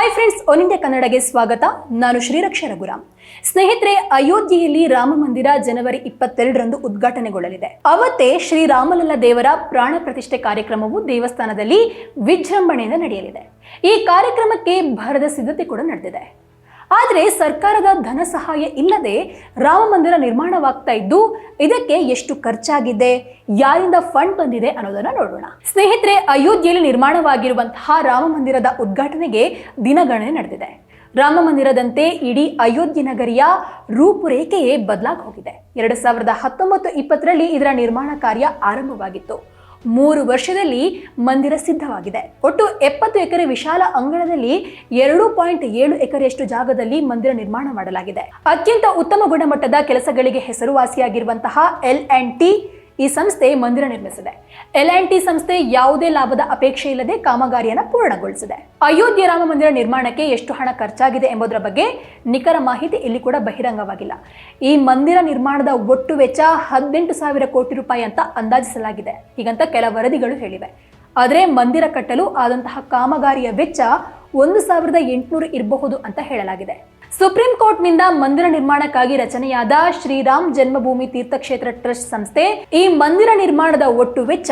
Hi friends one India ಕನ್ನಡಗೆ ಸ್ವಾಗತ. ನಾನು ಶ್ರೀರಕ್ಷ ರಘುರಾಮ್. ಸ್ನೇಹಿತರೆ, ಅಯೋಧ್ಯೆಯಲ್ಲಿ ರಾಮ ಮಂದಿರ ಜನವರಿ ಇಪ್ಪತ್ತೆರಡರಂದು ಉದ್ಘಾಟನೆಗೊಳ್ಳಲಿದೆ. ಅವತ್ತೇ ಶ್ರೀರಾಮಲಲ್ಲ ದೇವರ ಪ್ರಾಣ ಪ್ರತಿಷ್ಠೆ ಕಾರ್ಯಕ್ರಮವು ದೇವಸ್ಥಾನದಲ್ಲಿ ವಿಜೃಂಭಣೆಯಿಂದ ನಡೆಯಲಿದೆ. ಈ ಕಾರ್ಯಕ್ರಮಕ್ಕೆ ಭರದ ಸಿದ್ಧತೆ ಕೂಡ ನಡೆದಿದೆ. ಆದರೆ ಸರ್ಕಾರದ ಧನ ಸಹಾಯ ಇಲ್ಲದೆ ರಾಮ ಮಂದಿರ ನಿರ್ಮಾಣವಾಗ್ತಾ ಇದ್ದು ಇದಕ್ಕೆ ಎಷ್ಟು ಖರ್ಚಾಗಿದೆ, ಯಾರಿಂದ ಫಂಡ್ ಬಂದಿದೆ ಅನ್ನೋದನ್ನ ನೋಡೋಣ. ಸ್ನೇಹಿತರೆ, ಅಯೋಧ್ಯೆಯಲ್ಲಿ ನಿರ್ಮಾಣವಾಗಿರುವಂತಹ ರಾಮ ಮಂದಿರದ ಉದ್ಘಾಟನೆಗೆ ದಿನಗಣನೆ ನಡೆದಿದೆ. ರಾಮ ಮಂದಿರದಂತೆ ಇಡೀ ಅಯೋಧ್ಯೆ ನಗರಿಯ ರೂಪುರೇಖೆಯೇ ಬದಲಾಗಿ ಹೋಗಿದೆ ಎರಡು ಸಾವಿರದ ಹತ್ತೊಂಬತ್ತು ಇಪ್ಪತ್ತರಲ್ಲಿ ಇದರ ನಿರ್ಮಾಣ ಕಾರ್ಯ ಆರಂಭವಾಗಿತ್ತು. ಮೂರು ವರ್ಷದಲ್ಲಿ ಮಂದಿರ ಸಿದ್ಧವಾಗಿದೆ. ಒಟ್ಟು ಎಪ್ಪತ್ತು ಎಕರೆ ವಿಶಾಲ ಅಂಗಳದಲ್ಲಿ ಎರಡು ಪಾಯಿಂಟ್ ಏಳು ಎಕರೆಯಷ್ಟು ಜಾಗದಲ್ಲಿ ಮಂದಿರ ನಿರ್ಮಾಣ ಮಾಡಲಾಗಿದೆ. ಅತ್ಯಂತ ಉತ್ತಮ ಗುಣಮಟ್ಟದ ಕೆಲಸಗಳಿಗೆ ಹೆಸರುವಾಸಿಯಾಗಿರುವಂತಹ ಎಲ್ ಅಂಡ್ ಟಿ ಈ ಸಂಸ್ಥೆ ಮಂದಿರ ನಿರ್ಮಿಸಿದೆ. ಎಲ್ ಟಿ ಸಂಸ್ಥೆ ಯಾವುದೇ ಲಾಭದ ಅಪೇಕ್ಷೆ ಇಲ್ಲದೆ ಕಾಮಗಾರಿಯನ್ನು ಪೂರ್ಣಗೊಳಿಸಿದೆ. ಅಯೋಧ್ಯೆ ರಾಮ ಮಂದಿರ ನಿರ್ಮಾಣಕ್ಕೆ ಎಷ್ಟು ಹಣ ಖರ್ಚಾಗಿದೆ ಎಂಬುದರ ಬಗ್ಗೆ ನಿಖರ ಮಾಹಿತಿ ಇಲ್ಲಿ ಕೂಡ ಬಹಿರಂಗವಾಗಿಲ್ಲ. ಈ ಮಂದಿರ ನಿರ್ಮಾಣದ ಒಟ್ಟು ವೆಚ್ಚ ಹದಿನೆಂಟು ಸಾವಿರ ಕೋಟಿ ರೂಪಾಯಿ ಅಂತ ಅಂದಾಜಿಸಲಾಗಿದೆ. ಹೀಗಂತ ಕೆಲ ವರದಿಗಳು ಹೇಳಿವೆ. ಆದರೆ ಮಂದಿರ ಕಟ್ಟಲು ಆದಂತಹ ಕಾಮಗಾರಿಯ ವೆಚ್ಚ ಒಂದು ಸಾವಿರದ ಎಂಟುನೂರು ಇರಬಹುದು ಅಂತ ಹೇಳಲಾಗಿದೆ. ಸುಪ್ರೀಂ ಕೋರ್ಟ್ನಿಂದ ಮಂದಿರ ನಿರ್ಮಾಣಕ್ಕಾಗಿ ರಚನೆಯಾದ ಶ್ರೀರಾಮ್ ಜನ್ಮಭೂಮಿ ತೀರ್ಥಕ್ಷೇತ್ರ ಟ್ರಸ್ಟ್ ಸಂಸ್ಥೆ ಈ ಮಂದಿರ ನಿರ್ಮಾಣದ ಒಟ್ಟು ವೆಚ್ಚ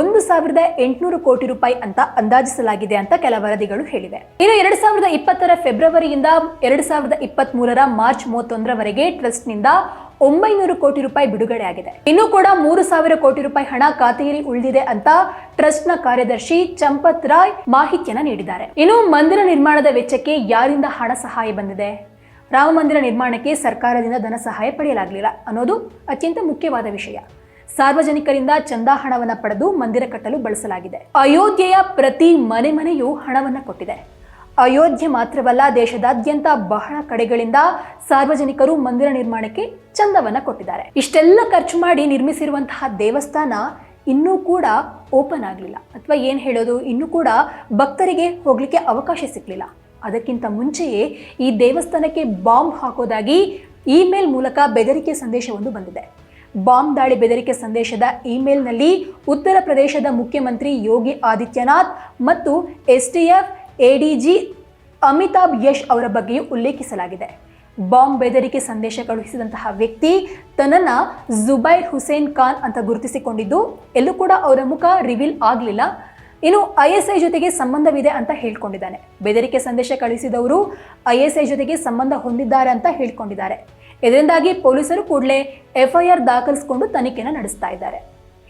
ಒಂದು ಸಾವಿರದ ಎಂಟುನೂರು ಕೋಟಿ ರೂಪಾಯಿ ಅಂತ ಅಂದಾಜಿಸಲಾಗಿದೆ ಅಂತ ಕೆಲ ವರದಿಗಳು ಹೇಳಿವೆ. ಇನ್ನು ಎರಡ್ ಸಾವಿರದ ಇಪ್ಪತ್ತರ ಫೆಬ್ರವರಿಯಿಂದ ಎರಡ್ ಸಾವಿರದ ಇಪ್ಪತ್ತ್ ಮೂರರ ಮಾರ್ಚ್ ಮೂವತ್ತೊಂದರವರೆಗೆ ಟ್ರಸ್ಟ್ನಿಂದ ಒಂಬೈನೂರು ಕೋಟಿ ರೂಪಾಯಿ ಬಿಡುಗಡೆ ಆಗಿದೆ. ಇನ್ನು ಕೂಡ ಮೂರು ಸಾವಿರ ಕೋಟಿ ರೂಪಾಯಿ ಹಣ ಖಾತೆಯಲ್ಲಿ ಉಳಿದಿದೆ ಅಂತ ಟ್ರಸ್ಟ್ನ ಕಾರ್ಯದರ್ಶಿ ಚಂಪತ್ ರಾಯ್ ಮಾಹಿತಿಯನ್ನ ನೀಡಿದ್ದಾರೆ. ಇನ್ನು ಮಂದಿರ ನಿರ್ಮಾಣದ ವೆಚ್ಚಕ್ಕೆ ಯಾರಿಂದ ಹಣ ಸಹಾಯ ಬಂದಿದೆ? ರಾಮ ಮಂದಿರ ನಿರ್ಮಾಣಕ್ಕೆ ಸರ್ಕಾರದಿಂದ ಧನ ಸಹಾಯ ಪಡೆಯಲಾಗಲಿಲ್ಲ ಅನ್ನೋದು ಅತ್ಯಂತ ಮುಖ್ಯವಾದ ವಿಷಯ. ಸಾರ್ವಜನಿಕರಿಂದ ಚಂದಾ ಹಣವನ್ನ ಪಡೆದು ಮಂದಿರ ಕಟ್ಟಲು ಬಳಸಲಾಗಿದೆ. ಅಯೋಧ್ಯೆಯ ಪ್ರತಿ ಮನೆ ಮನೆಯೂ ಹಣವನ್ನ ಕೊಟ್ಟಿದೆ. ಅಯೋಧ್ಯೆ ಮಾತ್ರವಲ್ಲ, ದೇಶದಾದ್ಯಂತ ಬಹಳ ಕಡೆಗಳಿಂದ ಸಾರ್ವಜನಿಕರು ಮಂದಿರ ನಿರ್ಮಾಣಕ್ಕೆ ಚಂದವನ್ನ ಕೊಟ್ಟಿದ್ದಾರೆ. ಇಷ್ಟೆಲ್ಲ ಖರ್ಚು ಮಾಡಿ ನಿರ್ಮಿಸಿರುವಂತಹ ದೇವಸ್ಥಾನ ಇನ್ನೂ ಕೂಡ ಓಪನ್ ಆಗಲಿಲ್ಲ. ಅಥವಾ ಏನು ಹೇಳೋದು, ಇನ್ನೂ ಕೂಡ ಭಕ್ತರಿಗೆ ಹೋಗಲಿಕ್ಕೆ ಅವಕಾಶ ಸಿಕ್ಕಲಿಲ್ಲ ಅದಕ್ಕಿಂತ ಮುಂಚೆಯೇ ಈ ದೇವಸ್ಥಾನಕ್ಕೆ ಬಾಂಬ್ ಹಾಕೋದಾಗಿ ಇಮೇಲ್ ಮೂಲಕ ಬೆದರಿಕೆ ಸಂದೇಶವೊಂದು ಬಂದಿದೆ. ಬಾಂಬ್ ದಾಳಿ ಬೆದರಿಕೆ ಸಂದೇಶದ ಇಮೇಲ್ನಲ್ಲಿ ಉತ್ತರ ಪ್ರದೇಶದ ಮುಖ್ಯಮಂತ್ರಿ ಯೋಗಿ ಆದಿತ್ಯನಾಥ್ ಮತ್ತು ಎಸ್ಟಿಎಫ್ ಎಡಿಜಿ ಅಮಿತಾಬ್ ಯಶ್ ಅವರ ಬಗ್ಗೆಯೂ ಉಲ್ಲೇಖಿಸಲಾಗಿದೆ. ಬಾಂಬ್ ಬೆದರಿಕೆ ಸಂದೇಶ ಕಳುಹಿಸಿದಂತಹ ವ್ಯಕ್ತಿ ತನ್ನನ್ನು ಜುಬೈರ್ ಹುಸೇನ್ ಖಾನ್ ಅಂತ ಗುರುತಿಸಿಕೊಂಡಿದ್ದು, ಎಲ್ಲೂ ಕೂಡ ಅವರ ಮುಖ ರಿವೀಲ್ ಆಗಲಿಲ್ಲ. ಇನ್ನು ಐ ಎಸ್ ಐ ಜೊತೆಗೆ ಸಂಬಂಧವಿದೆ ಅಂತ ಹೇಳ್ಕೊಂಡಿದ್ದಾನೆ. ಬೆದರಿಕೆ ಸಂದೇಶ ಕಳುಹಿಸಿದವರು ಐ ಎಸ್ ಐ ಜೊತೆಗೆ ಸಂಬಂಧ ಹೊಂದಿದ್ದಾರೆ ಅಂತ ಹೇಳ್ಕೊಂಡಿದ್ದಾರೆ. ಇದರಿಂದಾಗಿ ಪೊಲೀಸರು ಕೂಡಲೇ ಎಫ್ಐಆರ್ ದಾಖಲಿಸಿಕೊಂಡು ತನಿಖೆನ ನಡೆಸ್ತಾ ಇದ್ದಾರೆ.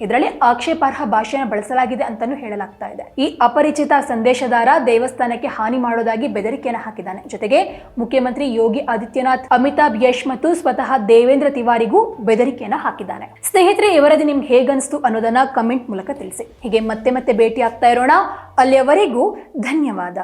ಇದರಲ್ಲಿ ಆಕ್ಷೇಪಾರ್ಹ ಭಾಷೆಯನ್ನು ಬಳಸಲಾಗಿದೆ ಅಂತಾನೂ ಹೇಳಲಾಗ್ತಾ ಇದೆ. ಈ ಅಪರಿಚಿತ ಸಂದೇಶದಾರ ದೇವಸ್ಥಾನಕ್ಕೆ ಹಾನಿ ಮಾಡೋದಾಗಿ ಬೆದರಿಕೆಯನ್ನು ಹಾಕಿದ್ದಾನೆ. ಜೊತೆಗೆ ಮುಖ್ಯಮಂತ್ರಿ ಯೋಗಿ ಆದಿತ್ಯನಾಥ್, ಅಮಿತಾಬ್ ಯಶ್ ಮತ್ತು ಸ್ವತಃ ದೇವೇಂದ್ರ ತಿವಾರಿಗೂ ಬೆದರಿಕೆಯನ್ನು ಹಾಕಿದ್ದಾನೆ. ಸ್ನೇಹಿತರೆ ಇವರದ್ದು ವರದಿ ನಿಮ್ಗೆ ಹೇಗನ್ಸ್ತು ಅನ್ನೋದನ್ನ ಕಮೆಂಟ್ ಮೂಲಕ ತಿಳಿಸಿ. ಹೀಗೆ ಮತ್ತೆ ಮತ್ತೆ ಭೇಟಿ ಆಗ್ತಾ ಇರೋಣ. ಅಲ್ಲಿಯವರೆಗೂ ಧನ್ಯವಾದ.